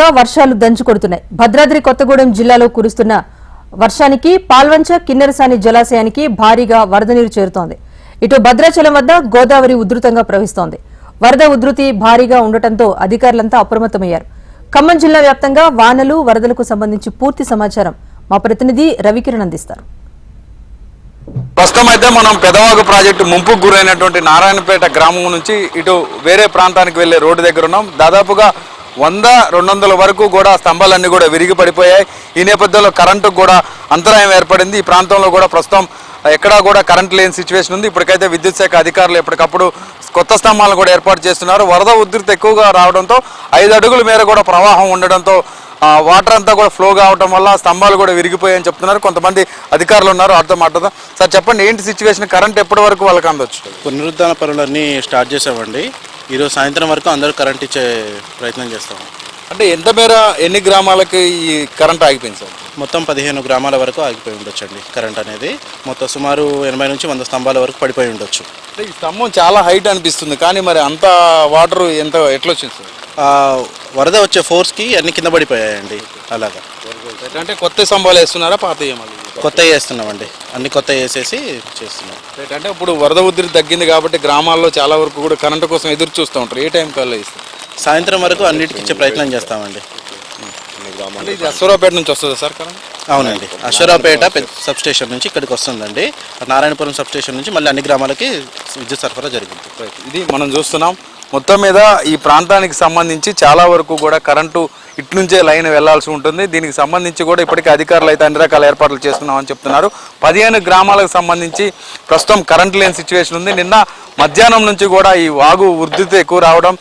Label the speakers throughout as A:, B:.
A: వ్యాప్తంగా వర్షాలు దంచుకొడుతున్నాయి భద్రాద్రి కొత్తగూడెం జిల్లాలో కురుస్తున్న వర్షానికి పాల్వంచ కిన్నెరసాని జలాశయానికి భారీగా వరద నీరు చేరుతోంది. ఇటు భద్రాచలం వద్ద గోదావరి ఉధృతంగా ప్రవహిస్తోంది. వరద ఉధృతి భారీగా ఉండటంతో అధికారులంతా అప్రమత్తమయ్యారు. ఖమ్మం జిల్లా వ్యాప్తంగా వానలు వరదలకు సంబంధించి పూర్తి సమాచారం మా ప్రతినిధి రవికిరణ్ అందిస్తారు.
B: ప్రస్తుతం అయితే మనం పెదవాగు ప్రాజెక్టు ముంపుకు గురైనటువంటి నారాయణపేట గ్రామం నుంచి ఇటు వేరే ప్రాంతానికి వెళ్ళే రోడ్డు దగ్గర ఉన్నాం. దాదాపుగా వంద రెండు వందల వరకు కూడా స్తంభాలన్నీ కూడా విరిగి పడిపోయాయి. ఈ నేపథ్యంలో కరెంటుకు కూడా అంతరాయం ఏర్పడింది. ఈ ప్రాంతంలో కూడా ప్రస్తుతం ఎక్కడా కూడా కరెంట్ లేని సిచ్యువేషన్ ఉంది. ఇప్పటికైతే విద్యుత్ శాఖ అధికారులు ఎప్పటికప్పుడు కొత్త స్తంభాలను కూడా ఏర్పాటు చేస్తున్నారు. వరద ఉధృతి ఎక్కువగా రావడంతో ఐదు అడుగుల మేర కూడా ప్రవాహం ఉండడంతో వాటర్ అంతా కూడా ఫ్లో కావడం వల్ల స్తంభాలు కూడా విరిగిపోయాయని చెప్తున్నారు. కొంతమంది అధికారులు ఉన్నారు. వారితో మాట్లాడదాం. సార్ చెప్పండి ఏంటి సిచ్యువేషన్? కరెంట్ ఎప్పటి వరకు వాళ్ళకి అందొచ్చు?
C: పునరుద్ధరణ పనులన్నీ స్టార్ట్ చేసామండి. ఈరోజు సాయంత్రం వరకు అందరూ కరెంట్ ఇచ్చే ప్రయత్నం చేస్తాము
B: అంటే ఎంత మేర ఎన్ని గ్రామాలకి ఈ కరెంట్ ఆగిపోయింది సార్?
C: మొత్తం పదిహేను గ్రామాల వరకు ఆగిపోయి ఉండొచ్చండి. కరెంట్ అనేది మొత్తం సుమారు ఎనభై నుంచి వంద స్తంభాల వరకు పడిపోయి ఉండొచ్చు.
B: ఈ స్తంభం చాలా హైట్ అనిపిస్తుంది కానీ మరి అంత వాటర్ ఎంత ఎట్లా వచ్చింది సార్
C: వరద వచ్చే ఫోర్స్కి అన్ని కింద పడిపోయాయండి. అలాగా.
B: అంటే కొత్త స్తంభాలు వేస్తున్నారా పాత
C: కొత్త వేస్తున్నామండి. అన్ని కొత్త వేసేసి చేస్తున్నాం.
B: అంటే ఇప్పుడు వరద ఉధృతి తగ్గింది కాబట్టి గ్రామాల్లో చాలా వరకు కూడా కరెంటు కోసం ఎదురు చూస్తూ ఉంటారు. ఏ టైం కల్లా ఇస్తారు?
C: సాయంత్రం వరకు అన్నిటికీ ఇచ్చే ప్రయత్నం చేస్తామండి.
B: ఇది అశ్వరావుపేట నుంచి వస్తుందా సార్ కరెంట్?
C: అవునండి. అశ్వరావుపేట పెద్ద సబ్ స్టేషన్ నుంచి ఇక్కడికి వస్తుందండి. నారాయణపురం సబ్ స్టేషన్ నుంచి మళ్ళీ అన్ని గ్రామాలకి విద్యుత్ సరఫరా జరిగింది
B: ఇది మనం చూస్తున్నాం. మొత్తం మీద ఈ ప్రాంతానికి సంబంధించి చాలా వరకు కూడా కరెంటు ఇటు నుంచే లైన్ వెళ్ళాల్సి ఉంటుంది. దీనికి సంబంధించి కూడా ఇప్పటికే అధికారులు అయితే అన్ని రకాల ఏర్పాట్లు చేస్తున్నామని చెప్తున్నారు. పదిహేను గ్రామాలకు సంబంధించి ప్రస్తుతం కరెంట్ లేని సిచ్యువేషన్ ఉంది. నిన్న మధ్యాహ్నం నుంచి కూడా ఈ వాగు ఉధృతి ఎక్కువ రావడం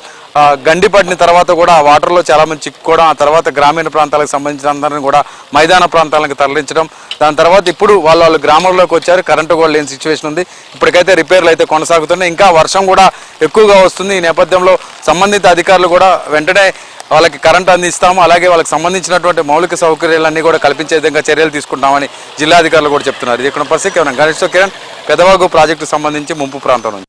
B: గండి పడిన తర్వాత కూడా ఆ వాటర్లో చాలామంది చిక్కుకోవడం ఆ తర్వాత గ్రామీణ ప్రాంతాలకు సంబంధించిన అందరిని కూడా మైదాన ప్రాంతాలకు తరలించడం. దాని తర్వాత ఇప్పుడు వాళ్ళ వాళ్ళు గ్రామంలోకి వచ్చారు. కరెంటు కూడా లేని సిచ్యువేషన్ ఉంది. ఇప్పటికైతే రిపేర్లు అయితే కొనసాగుతున్నాయి. ఇంకా వర్షం కూడా ఎక్కువగా వస్తుంది. ఈ నేపథ్యంలో సంబంధిత అధికారులు కూడా వెంటనే వాళ్ళకి కరెంట్ అందిస్తాము. అలాగే వాళ్ళకి సంబంధించినటువంటి మౌలిక సౌకర్యాలన్నీ కూడా కల్పించే విధంగా చర్యలు తీసుకుంటామని జిల్లా అధికారులు కూడా చెప్తున్నారు. ఇది ఇక్కడ పరిస్థితి? గణేష్ కిరణ్. పెదవాగు ప్రాజెక్టు సంబంధించి ముంపు ప్రాంతం నుంచి.